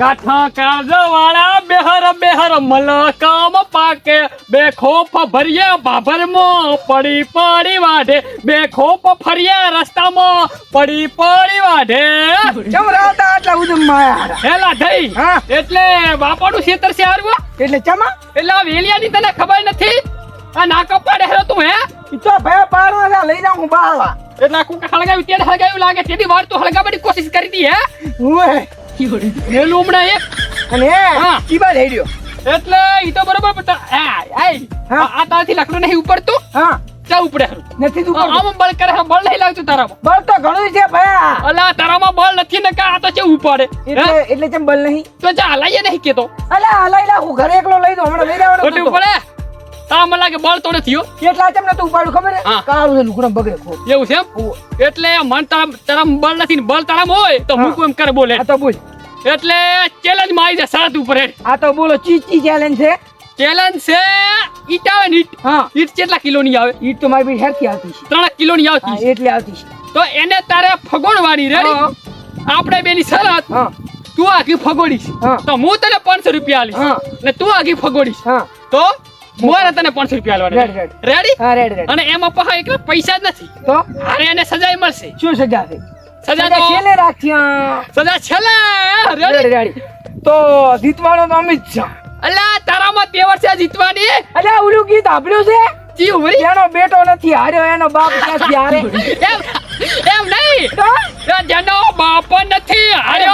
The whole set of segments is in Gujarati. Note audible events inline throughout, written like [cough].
કાઠા કાળજ વાળા બેહર બેહર મલકામ પાકે. બે ખોફ ભરીએ બાભરમાં પડી પડી વાઢે. બે ખોફ ફરીએ રસ્તામાં પડી પડી વાઢે. કેમ રાતા આટલા ઉદમમાં માયા. હેલા થઈ એટલે બાપાનું ક્ષેત્ર છે હારવા? એટલે ચમા? એટલે આ વેલિયાની તને ખબર નથી? આ ના કપાડે હેરો તું હે? તો ભે પાડવા છે, લઈ જાઉં બાળવા. એટલે આખું કુકા હળગાવી તેને હળગાવ્યું લાગે તેથી વાર તું હળગાવવાની કોશિશ કરી દી હે? હુંય. મેલું હમણાં એક અને હા. એટલે ઈ તો બરોબર આ, આય. હા. લાકડું નહીં ઉપડતું? હા. ચા ઉપડે નથી તું આ- બળ કરે બળ નહીં લાગતું તારામાં. બળ તો ઘણું છે ભયા અલા તારામાં બળ નથી ને કા આ તો કેવું ઉપાડે. એટલે એટલે ચમ બળ નહીં? તો જા હલાઈએ નહીં કેતો અલા હલાઈ લાખું ઘરે એકલો લઈ દો હમણાં લઈ જવાનો ઉપડે મને લાગે બળ તો નથી કેટલા ચમ નતું ઉપાડ્યું ખબર હા. કાળું છે લુકડમ બગડે એવું છે એટલે મન તારા તારા બળ નથી ને બળ તારામાં હોય તો હું. એમ કરે બોલે? તો બોલ. એટલે ચેલેન્જમાં આવી જાય સાત ઉપર આ તો બોલો ચીચી ચેલેન્જ છે? ચેલેન્જ છે ઈટ આવે ને ઈટ. હા. ઈટ કેટલા કિલોની આવે? ઈટ તો મારી બી હેરથી આવતી છે. ત્રણ કિલો ની આવતી છે. એટલે આવતી છે. તો એને તારે ફગોડવાની રેડી હા. આપણે બેની શરત. હા. તું આખી ફગોડીશ. તો હું તને પાંચસો રૂપિયા આલીશ. ને તું આખી ફગોડીશ. તો મોરે તને પાંચસો રૂપિયા આલવાના રેડી હા રેડ રેડ અને એમાં પાછા એકલા પૈસા જ નથી. તો? અરે એને સજાય મળશે. શું સજા છે? સજા સજા તો છેલ્લે રાખ્યા. સજા છેલ્લે. રેડી રેડી તો જીતવાનો તો અમિત શાહ અલ્લા તારામાં તેવર છે જીતવાની. અલ્યા ઓલું ગીત સાંભળ્યું છે? જી ઉમરી એનો બેટો નથી હાર્યો એનો બાપ ક્યાંથી હારે? એમ એમ નહીં. તો? બાપ નથી હાર્યો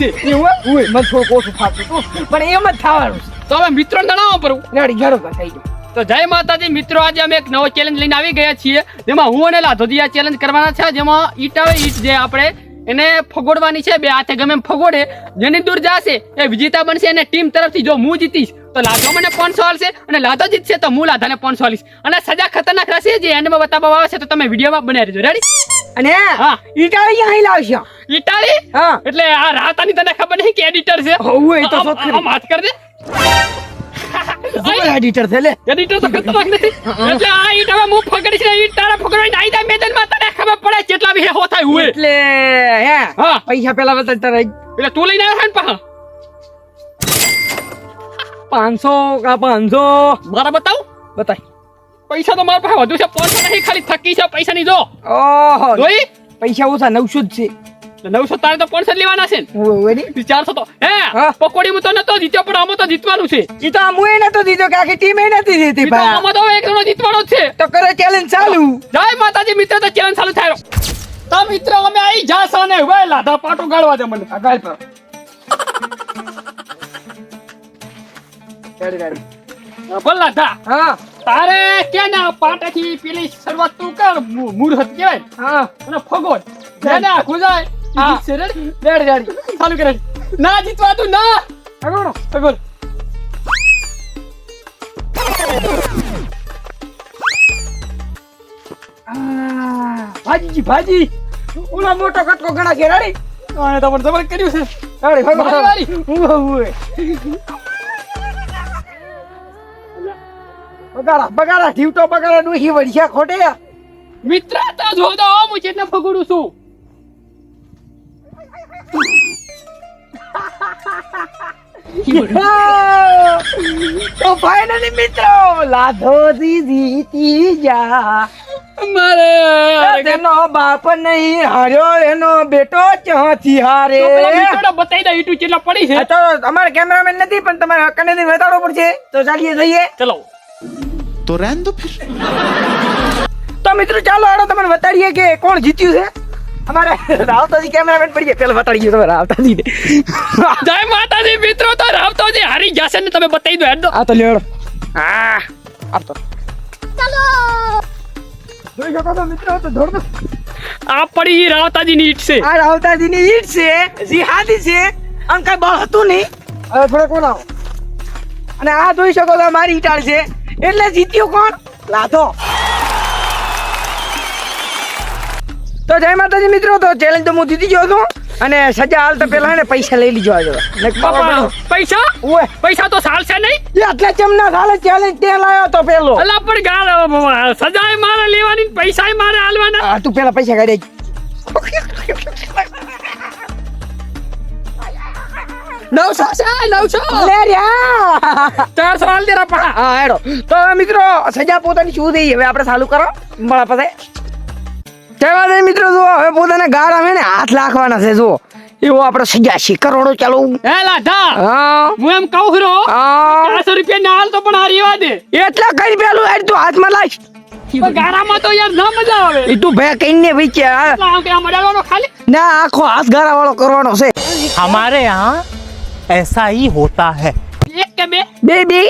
છે. એવું ઓય મને થોડુંક ઓછું ફાવતું હતું. પણ એમ જ થવાનું છે. તો હવે મિત્રો જણાવો પરવું રેડી બરોબર થઈ ગયો. તો જય માતાજી મિત્રો આજે અમે એક નવો ચેલેન્જ લઈને આવી ગયા છીએ. જેમાં હું અને લાધોજી આ ચેલેન્જ કરવાના છે. જેમાં ઈટ આવે ઈટ જે આપણે એને ફગોડવાની છે બે હાથે ગમે એમ ફગોડે. જેની દૂર જશે એ વિજેતા બનશે અને ટીમ તરફથી જો હું જીતીશ તો લાધો મને પાંચસો આલશે અને લાધો જીતશે તો હું લાધાને પાંચસો આલીશ અને સજા ખતરનાક રહેશે. જે એન્ડમાં બતાવવા આવે છે તો તમે વિડીયોમાં બનાવી દેજો. રેડી અને હા. અહીં લાવશો ઈટાળી? હા. એટલે આ રાતાની તને ખબર નહીં કે એડિટર છે? હોવું એ તો સોખરી વાત કર દે એડિટર છે લે. એડિટર તો ખતરનાક નથી. એટલે આ ઈટ હું ફગડીશ ને ઈટ તારા ફગડવાની નાઈ જાય મેદાનમાં તને ખબર પડે કેટલા બી હો થાય એટલે હે હા. પૈસા પેલા બતા તારે એટલે તું લઈને આવ્યો છે ને પાછા? પાંચસો કા પાંચસો. મારા બતાવ? બતાય. પૈસા તો મારા પાસે વધુ છે. પાંચસો નહીં ખાલી થકી છે પૈસા ની જો. ઓહો. જોઈ? પૈસા ઓછા નવસો જ છે. નવસો તારે તો પાંચસો લેવાના છે ને. ચારસો તો. હે હા. પકોડી માં તો નતો જીત્યો પણ આમાં તો જીતવાનું છે. એ તો આમ હું નતો દીધો કે આખી ટીમ નથી દીધી ઈ તો ભાઈ. આમાં તો એક જણો જીતવાનો છે. તો કરે ચેલેન્જ ચાલુ. જય માતાજી મિત્ર તો ચેલેન્જ ચાલુ થાય. તો મિત્ર અમે આવી જાસ અને હવે લાધા પાટો ગાળવા દે મને આગળ પર. રેડી રેડી બોલ લાધા. હા. તારે કેના પાટેથી પેલી શરૂઆત તું કર? મુહૂર્ત કહેવાય. હા. અને ફગોડ જ્યાં. ના ખુજાય ઈ હા. જીતશે, રેડી? Ready ready. ચાલુ કરે. ના જીતવા તું ના! આગળ ફગોડ ભાજી ભાજી. ઓલા મોટો કટકો ઘણા ઘેરાડી અને તમને જબર કર્યું છે. રેડી ભાગો મારી વારી. બગાડા બગાડા ઢીવટો બગાડા ડોહી વળ્યા ખોટે મિત્ર તો જો દો હું ચેતને ફગડું છું. [laughs] તો ફાઇનલી મિત્રો લાધો જીતી જા મારે તેનો બાપ નહીં હાર્યો એનો બેટો ચાથી હારે? બતાવી દે ઈટુ ચેટલા પડી છે. તો અમારે કેમેરામેન નથી પણ તમારે કનેથી વેતાડો પડશે. તો ચાલીએ જઈએ. ચલો. તો રહેન ફિર. તો મિત્રો ચાલો આડો તમને બતાડીએ કે કોણ જીત્યું છે? અમારે રાવતાજી કેમેરામેન પડી ગયા પેલા બતાડી તમે રાવતાજી ને. જય માતાજી મિત્રો તો રાવતાજી હારી જશે ને તમે બતાવી દો હેડો. આ તો લેડો હા. આપ તો ચાલો. જોઈ શકો તો મિત્રો તો ધોર આ પડી રાવતાજી ની ઈટ છે. આ રાવતાજી ની ઈટ છે જીહાદી છે અને કઈ બળ હતું નહીં? હવે થોડે કોણ આવો? અને આ જોઈ શકો તો મારી ઈટાળ છે. એટલે જીત્યું કોણ? લાધો. તો જય માતાજી મિત્રો તો ચેલેન્જ તો હું જીતી ગયો છું. અને સજા હાલ તો પેલા હે ને પૈસા લઈ લીજો આજે. પૈસા? ઓય. પૈસા તો ચાલશે નહીં? એ આટલા ચમના સાલે ચેલેન્જ તે લાયો તો પેલો. અલા પણ ગાળ સજાય મારે લેવાની ને પૈસાય મારે હાલવાના. આ તું પેલા પૈસા કાઢી નવસો છે નવસો. લે રહ્યા ચારસો હાલ દે પણ હા હેડો. તો મિત્રો સજા પોતાની શું થઈ? હવે આપણે ચાલુ કરો. મળા પાસે કહેવા દે મિત્રો જુઓ હવે પોતાને ગાળ આવે ને હાથ લાખવાના છે જુઓ. એવો આપણે સજાશી કરોડો ચાલો. એ લાધા હા. હું એમ કહું ખરો ચારસો રૂપિયા ના હાલ તો પણ હારી વાત એટલા કઈ પેલું યાર તું હાથમાં લાશ ગારામાં તો યાર ના મજા આવે. એ તું ભે કઈ ને વિચાર. ના આખો હાથ ગારા વાળો કરવાનો છે. અમારે હા? ऐसा ही होता है એક કે બે બે બે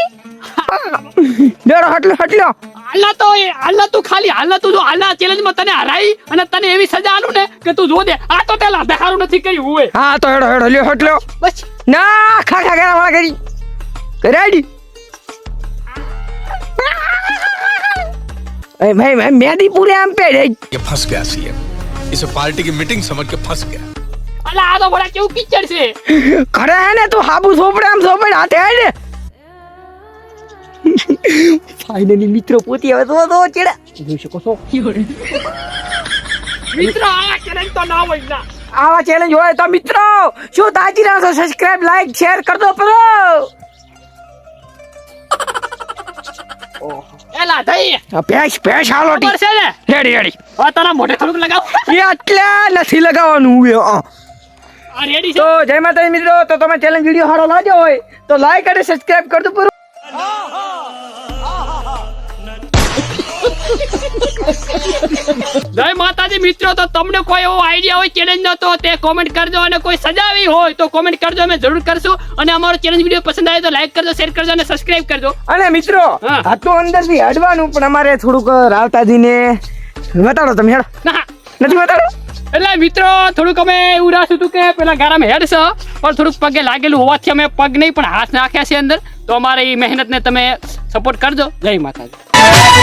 ડરો હટલો હટલો હાલના તો એ હાલના તું ખાલી હાલના તું જો હાલના ચેલેન્જમાં તને હરાઈ અને તને એવી સજા આલું ને કે તું જો દે આ તો તે લાધા હારું નથી કર્યું હોય હા તો હેડો હેડો લ્યો હટલો બસ ના ખા ખા ગાળા વાળા કરી રેડી ए भाई मैं मेहदी पूरे आम पे रे ये फंस गया सीएम इसे पार्टी की मीटिंग समझ के फंस गया અલા આ તો ભલા કેવું પિક્ચર છે? ખરે હે ને તું હાબુ સોપડે આમ સોપડે હાથે હેડ ફાઇનલી મિત્રો પોતી હવે તો તો ચેડા. જોઈ શકો છો. મિત્ર આ ચેલેન્જ તો ના હોય ના. આવા ચેલેન્જ હોય તો મિત્રો શું તાજી છો સબસ્ક્રાઇબ લાઈક શેર કરી દો પરો એલા લાધાઈ પેશ પેશ હાલો ટી. છે ને? Ready ready. તારા મોઢે થોડુંક લગાવ. એ આટલા નથી લગાવવાનું. આ રેડી છે? તો જય માતાજી મિત્રો તો તમે ચેલેન્જ વીડિયો સારો લાગ્યો હોય તો લાઈક અને સબસ્ક્રાઇબ કર દો પૂરું જય માતાજી મિત્રો તો તમને કોઈ એવો આઈડિયા હોય ચેલેન્જ નો તો તે કોમેન્ટ કરજો અને કોઈ સજાવી હોય તો કોમેન્ટ કરજો અમે જરૂર કરશું. અને અમારો ચેલેન્જ વીડિયો પસંદ આવે તો લાઈક કરજો શેર કરજો અને સબસ્ક્રાઇબ કરજો. અને મિત્રો હા. આ તો અંદરથી હડવાનું પણ અમારે થોડુંક રાવતાજીને બતાડો તમે હેડો. ના નથી બતાડો? એટલે મિત્રો, થોડુંક અમે એવું રાખ્યું હતું કે પેલા ગારામાં હેડ છે, પણ થોડુંક પગે લાગેલું હોવાથી અમે પગ નહીં, પણ હાથ નાખ્યા છે અંદર. તો અમારી મહેનતને તમે સપોર્ટ કરજો. જય માતાજી.